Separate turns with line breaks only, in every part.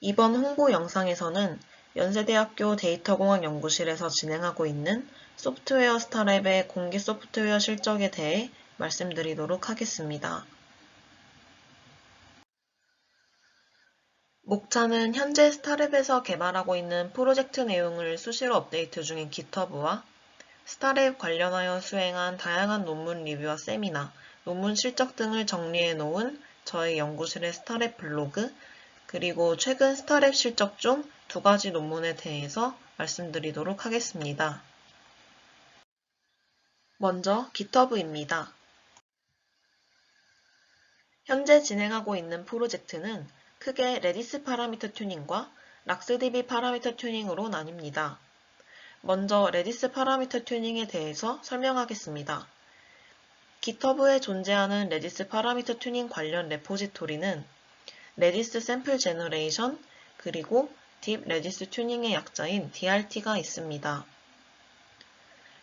이번 홍보 영상에서는 연세대학교 데이터공학 연구실에서 진행하고 있는 소프트웨어 스타랩의 공개 소프트웨어 실적에 대해 말씀드리도록 하겠습니다. 목차는 현재 스타랩에서 개발하고 있는 프로젝트 내용을 수시로 업데이트 중인 GitHub와 스타랩 관련하여 수행한 다양한 논문 리뷰와 세미나, 논문 실적 등을 정리해 놓은 저희 연구실의 스타랩 블로그, 그리고 최근 스타랩 실적 중 두 가지 논문에 대해서 말씀드리도록 하겠습니다. 먼저 GitHub입니다. 현재 진행하고 있는 프로젝트는 크게 레디스 파라미터 튜닝과 락스DB 파라미터 튜닝으로 나뉩니다. 먼저 레디스 파라미터 튜닝에 대해서 설명하겠습니다. GitHub에 존재하는 레디스 파라미터 튜닝 관련 레포지토리는 레디스 샘플 제너레이션 그리고 딥 레디스 튜닝의 약자인 DRT가 있습니다.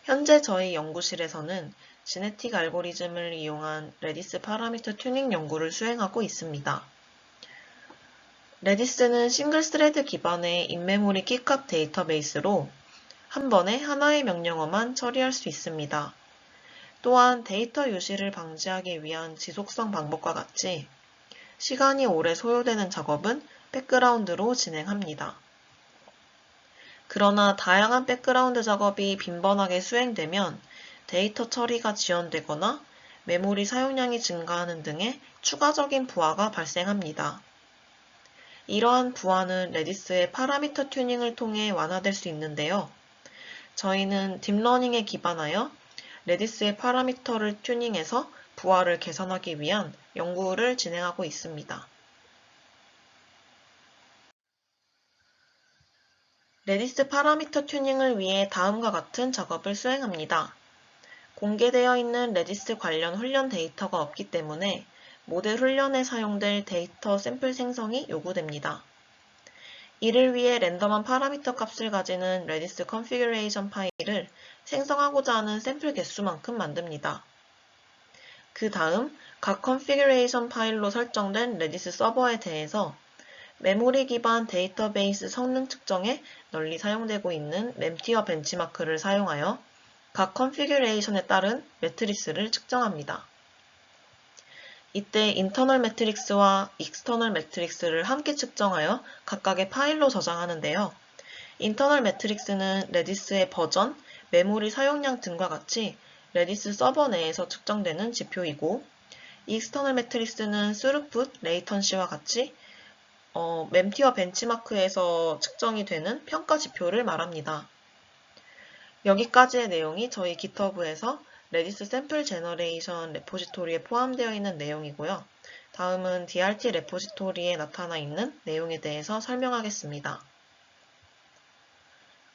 현재 저희 연구실에서는 지네틱 알고리즘을 이용한 레디스 파라미터 튜닝 연구를 수행하고 있습니다. 레디스는 싱글 스레드 기반의 인메모리 키값 데이터베이스로 한 번에 하나의 명령어만 처리할 수 있습니다. 또한 데이터 유실을 방지하기 위한 지속성 방법과 같이 시간이 오래 소요되는 작업은 백그라운드로 진행합니다. 그러나 다양한 백그라운드 작업이 빈번하게 수행되면 데이터 처리가 지연되거나 메모리 사용량이 증가하는 등의 추가적인 부하가 발생합니다. 이러한 부하는 레디스의 파라미터 튜닝을 통해 완화될 수 있는데요. 저희는 딥러닝에 기반하여 레디스의 파라미터를 튜닝해서 부하를 개선하기 위한 연구를 진행하고 있습니다. 레디스 파라미터 튜닝을 위해 다음과 같은 작업을 수행합니다. 공개되어 있는 레디스 관련 훈련 데이터가 없기 때문에 모델 훈련에 사용될 데이터 샘플 생성이 요구됩니다. 이를 위해 랜덤한 파라미터 값을 가지는 레디스 컨피규레이션 파일을 생성하고자 하는 샘플 개수만큼 만듭니다. 그 다음 각 컨피규레이션 파일로 설정된 레디스 서버에 대해서 메모리 기반 데이터베이스 성능 측정에 널리 사용되고 있는 램티어 벤치마크를 사용하여 각 컨피규레이션에 따른 매트리스를 측정합니다. 이때 인터널 매트릭스와 익스터널 매트릭스를 함께 측정하여 각각의 파일로 저장하는데요. 인터널 매트릭스는 레디스의 버전, 메모리 사용량 등과 같이 레디스 서버 내에서 측정되는 지표이고 익스터널 매트릭스는 스루풋, 레이턴시와 같이 어, mem티어 벤치마크에서 측정이 되는 평가 지표를 말합니다. 여기까지의 내용이 저희 GitHub에서 레디스 샘플 제너레이션 레포지토리에 포함되어 있는 내용이고요. 다음은 DRT 레포지토리에 나타나 있는 내용에 대해서 설명하겠습니다.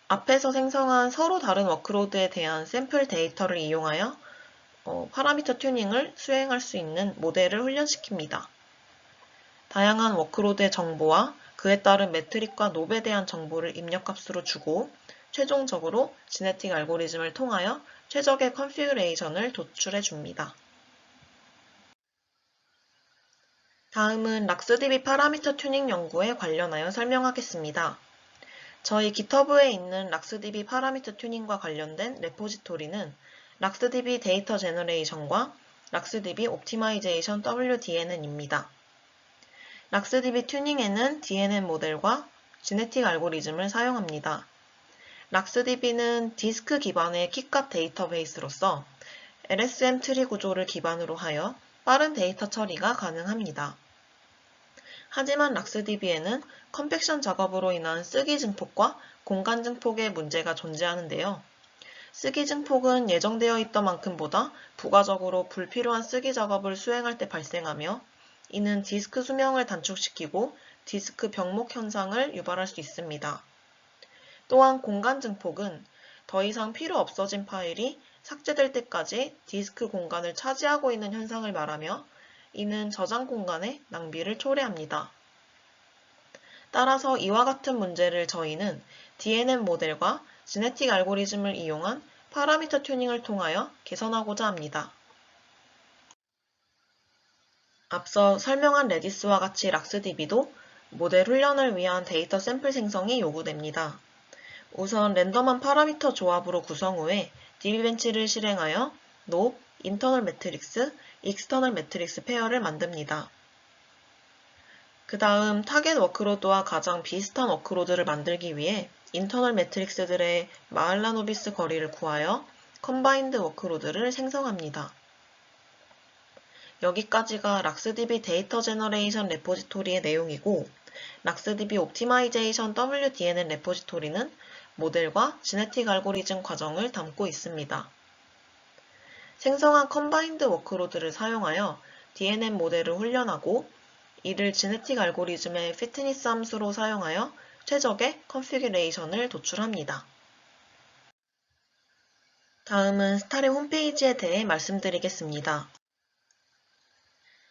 앞에서 생성한 서로 다른 워크로드에 대한 샘플 데이터를 이용하여 어, 파라미터 튜닝을 수행할 수 있는 모델을 훈련시킵니다. 다양한 워크로드의 정보와 그에 따른 매트릭과 롭에 대한 정보를 입력값으로 주고 최종적으로 지네틱 알고리즘을 통하여 최적의 컨피그레이션을 도출해 줍니다. 다음은 락스DB 파라미터 튜닝 연구에 관련하여 설명하겠습니다. 저희 GitHub에 있는 락스DB 파라미터 튜닝과 관련된 레포지토리는 락스DB 데이터 제너레이션과 락스DB 옵티마이제이션 WDNN입니다. 락스DB 튜닝에는 DNN 모델과 지네틱 알고리즘을 사용합니다. 락스DB는 디스크 기반의 키값 데이터베이스로서 LSM 트리 구조를 기반으로 하여 빠른 데이터 처리가 가능합니다. 하지만 락스DB에는 컴팩션 작업으로 인한 쓰기 증폭과 공간 증폭의 문제가 존재하는데요. 쓰기 증폭은 예정되어 있던 만큼보다 부가적으로 불필요한 쓰기 작업을 수행할 때 발생하며 이는 디스크 수명을 단축시키고 디스크 병목 현상을 유발할 수 있습니다. 또한 공간 증폭은 더 이상 필요 없어진 파일이 삭제될 때까지 디스크 공간을 차지하고 있는 현상을 말하며 이는 저장 공간의 낭비를 초래합니다. 따라서 이와 같은 문제를 저희는 DNN 모델과 지네틱 알고리즘을 이용한 파라미터 튜닝을 통하여 개선하고자 합니다. 앞서 설명한 레디스와 같이 락스DB도 모델 훈련을 위한 데이터 샘플 생성이 요구됩니다. 우선 랜덤한 파라미터 조합으로 구성 후에 DB벤치를 실행하여 노, 인터널 매트릭스, 익스터널 매트릭스 페어를 만듭니다. 그 다음 타겟 워크로드와 가장 비슷한 워크로드를 만들기 위해 인터널 매트릭스들의 마을라노비스 거리를 구하여 컴바인드 워크로드를 생성합니다. 여기까지가 락스DB 데이터 제너레이션 레포지토리의 내용이고 락스DB 옵티마이제이션 WDNN 레포지토리는 모델과 지네틱 알고리즘 과정을 담고 있습니다. 생성한 컴바인드 워크로드를 사용하여 DNN 모델을 훈련하고 이를 지네틱 알고리즘의 피트니스 함수로 사용하여 최적의 컨피규레이션을 도출합니다. 다음은 스타랩 홈페이지에 대해 말씀드리겠습니다.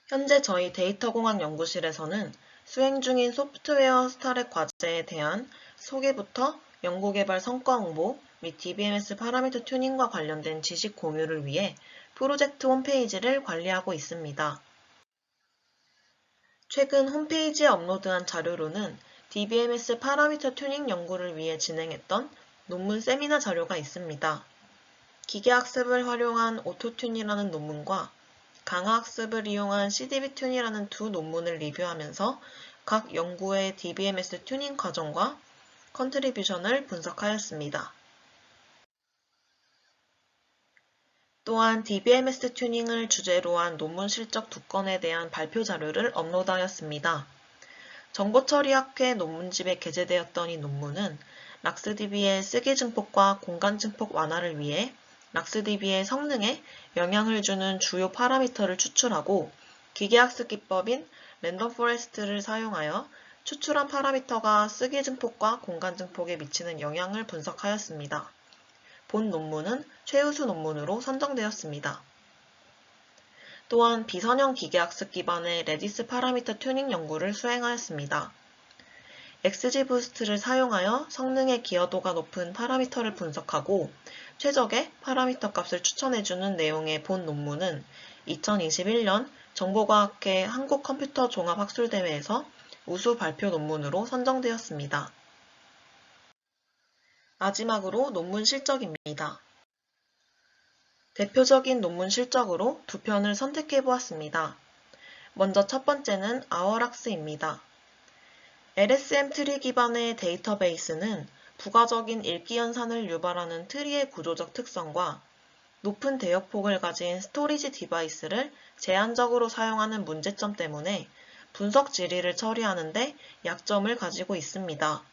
현재 저희 데이터공학 연구실에서는 수행 중인 소프트웨어 스타랩 과제에 대한 소개부터 연구개발 성과 홍보 및 DBMS 파라미터 튜닝과 관련된 지식 공유를 위해 프로젝트 홈페이지를 관리하고 있습니다. 최근 홈페이지에 업로드한 자료로는 DBMS 파라미터 튜닝 연구를 위해 진행했던 논문 세미나 자료가 있습니다. 기계학습을 활용한 오토튠이라는 논문과 강화학습을 이용한 CDB-튠이라는 두 논문을 리뷰하면서 각 연구의 DBMS 튜닝 과정과 컨트리뷰션을 분석하였습니다. 또한 DBMS 튜닝을 주제로 한 논문 실적 두 건에 대한 발표 자료를 업로드하였습니다. 정보처리학회 논문집에 게재되었던 이 논문은 락스DB의 쓰기 증폭과 공간 증폭 완화를 위해 락스DB의 성능에 영향을 주는 주요 파라미터를 추출하고 기계학습 기법인 랜덤 포레스트를 사용하여 추출한 파라미터가 쓰기 증폭과 공간 증폭에 미치는 영향을 분석하였습니다. 본 논문은 최우수 논문으로 선정되었습니다. 또한 비선형 기계학습 기반의 레디스 파라미터 튜닝 연구를 수행하였습니다. XGBoost를 사용하여 성능의 기여도가 높은 파라미터를 분석하고 최적의 파라미터 값을 추천해주는 내용의 본 논문은 2021년 정보과학회 한국컴퓨터 종합학술대회에서 우수 발표 논문으로 선정되었습니다. 마지막으로 논문 실적입니다. 대표적인 논문 실적으로 두 편을 선택해 보았습니다. 먼저 첫 번째는 아워락스입니다. LSM 트리 기반의 데이터베이스는 부가적인 읽기 연산을 유발하는 트리의 구조적 특성과 높은 대역폭을 가진 스토리지 디바이스를 제한적으로 사용하는 문제점 때문에 분석 질의를 처리하는데 약점을 가지고 있습니다.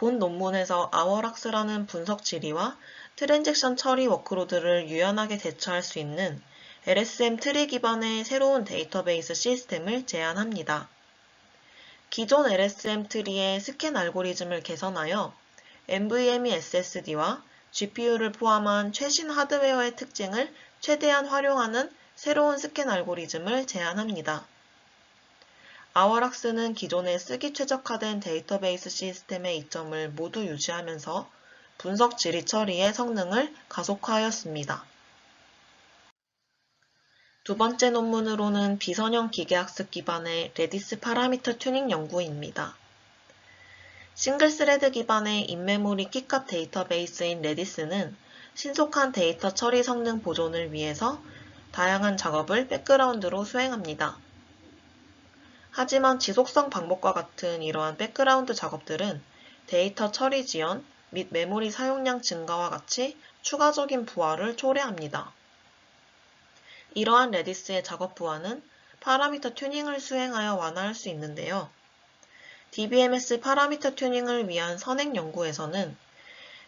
본 논문에서 아워락스라는 분석 질의와 트랜잭션 처리 워크로드를 유연하게 대처할 수 있는 LSM 트리 기반의 새로운 데이터베이스 시스템을 제안합니다. 기존 LSM 트리의 스캔 알고리즘을 개선하여 NVMe SSD와 GPU를 포함한 최신 하드웨어의 특징을 최대한 활용하는 새로운 스캔 알고리즘을 제안합니다. 아워락스는 기존의 쓰기 최적화된 데이터베이스 시스템의 이점을 모두 유지하면서 분석 질의 처리의 성능을 가속화하였습니다. 두 번째 논문으로는 비선형 기계학습 기반의 레디스 파라미터 튜닝 연구입니다. 싱글 스레드 기반의 인메모리 키값 데이터베이스인 레디스는 신속한 데이터 처리 성능 보존을 위해서 다양한 작업을 백그라운드로 수행합니다. 하지만 지속성 방법과 같은 이러한 백그라운드 작업들은 데이터 처리 지연 및 메모리 사용량 증가와 같이 추가적인 부하를 초래합니다. 이러한 레디스의 작업 부하는 파라미터 튜닝을 수행하여 완화할 수 있는데요. DBMS 파라미터 튜닝을 위한 선행 연구에서는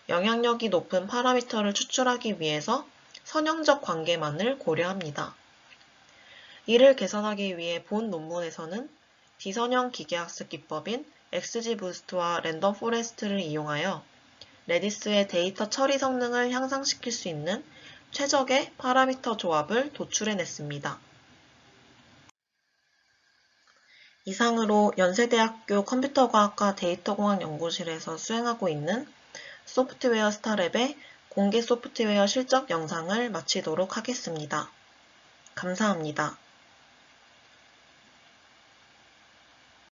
영향력이 높은 파라미터를 추출하기 위해서 선형적 관계만을 고려합니다. 이를 개선하기 위해 본 논문에서는 비선형 기계학습 기법인 XGBoost와 랜덤 포레스트를 이용하여 레디스의 데이터 처리 성능을 향상시킬 수 있는 최적의 파라미터 조합을 도출해냈습니다. 이상으로 연세대학교 컴퓨터과학과 데이터공학 연구실에서 수행하고 있는 소프트웨어 스타랩의 공개 소프트웨어 실적 영상을 마치도록 하겠습니다. 감사합니다.